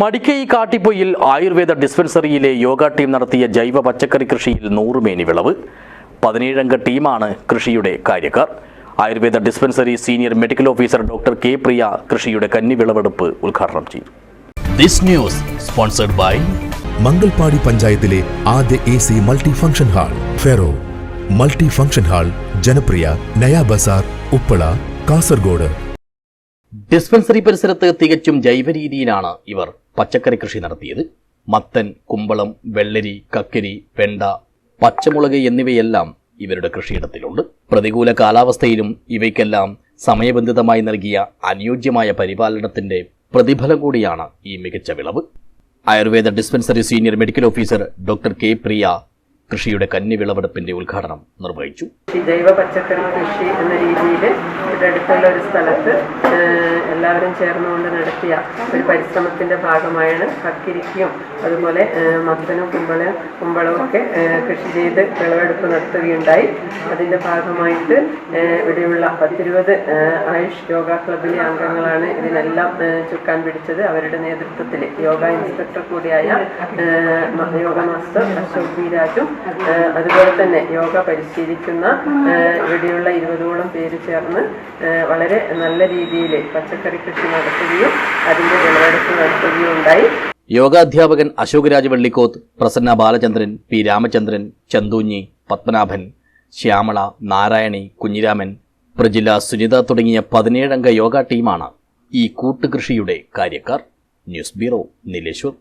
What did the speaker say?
Madikkai Kattippoyil Ayurveda ഡിസ്പെൻസറിയിലെ yoga team നടത്തിയ ജൈവ പച്ചക്കറി കൃഷിയിൽ നൂറുമേനി വിളവ്. പതിനേഴംഗ ടീമാണ് കൃഷിയുടെ കാര്യക്കാർ. Ayurveda dispensary senior medical officer doctor K Priya കൃഷിയുടെ കന്നി വിളവെടുപ്പ് ഉദ്ഘാടനം ചെയ്തു. This news sponsored by Mangalpady പഞ്ചായത്തിലെ ആദ്യ A C multi function hall ferro. Multi function hall ജനപ്രിയ നയാ ബസാർ ഉപ്പള കാസർഗോഡ്. ഡിസ്പെൻസറി പരിസരത്ത് തികച്ചും ജൈവ രീതിയിലാണ് ഇവർ പച്ചക്കറി കൃഷി നടത്തിയത്. മത്തൻ കുമ്പളം വെള്ളരി കക്കരി വെണ്ട പച്ചമുളക് എന്നിവയെല്ലാം ഇവരുടെ കൃഷിയിടത്തിലുണ്ട്. പ്രതികൂല കാലാവസ്ഥയിലും ഇവയ്ക്കെല്ലാം സമയബന്ധിതമായി നൽകിയ അനുയോജ്യമായ പരിപാലനത്തിന്റെ പ്രതിഫലം കൂടിയാണ് ഈ മികച്ച വിളവ്. Ayurveda dispensary senior medical officer doctor K Priya കൃഷിയുടെ കന്നി വിളവെടുപ്പിന്റെ ഉദ്ഘാടനം നിർവഹിച്ചു. ജൈവ പച്ചക്കറി കൃഷി എന്ന രീതിയിൽ അടുത്തുള്ള ഒരു സ്ഥലത്ത് എല്ലാവരും ചേർന്നുകൊണ്ട് നടത്തിയ ഒരു പരിശ്രമത്തിന്റെ ഭാഗമായാണ് കക്കിരിക്കും അതുപോലെ മത്തനും കുമ്പളവും കുമ്പളവും ഒക്കെ കൃഷി ചെയ്ത് വിളവെടുപ്പ് നടത്തുകയുണ്ടായി. അതിന്റെ ഭാഗമായിട്ട് ഇവിടെയുള്ള പത്തിരുപത് ആയുഷ് യോഗ ക്ലബിലെ അംഗങ്ങളാണ് ഇതിനെല്ലാം ചുക്കാൻ പിടിച്ചത്. അവരുടെ നേതൃത്വത്തിൽ യോഗ ഇൻസ്പെക്ടർ കൂടിയായ യോഗ മാസ്റ്റർ അശോക് ബി രാജും അതുപോലെ തന്നെ യോഗ പരിശീലിക്കുന്ന ഇവിടെയുള്ള ഇരുപതോളം പേര് ചേർന്ന് വളരെ നല്ല രീതിയിൽ പച്ചക്കറി കൃഷി നടത്തുകയും അതിന്റെ വിളവെടുപ്പ് നടത്തുകയും ഉണ്ടായി. യോഗാധ്യാപകൻ അശോക് രാജ് വെള്ളിക്കോത്ത് പ്രസന്ന ബാലചന്ദ്രൻ പി രാമചന്ദ്രൻ ചന്തൂഞ്ഞി പത്മനാഭൻ ശ്യാമള നാരായണി കുഞ്ഞിരാമൻ പ്രജില സുനിത തുടങ്ങിയ പതിനേഴംഗ യോഗ ടീമാണ് ഈ കൂട്ടുകൃഷിയുടെ കാര്യക്കാർ. News bureau Nileshwar.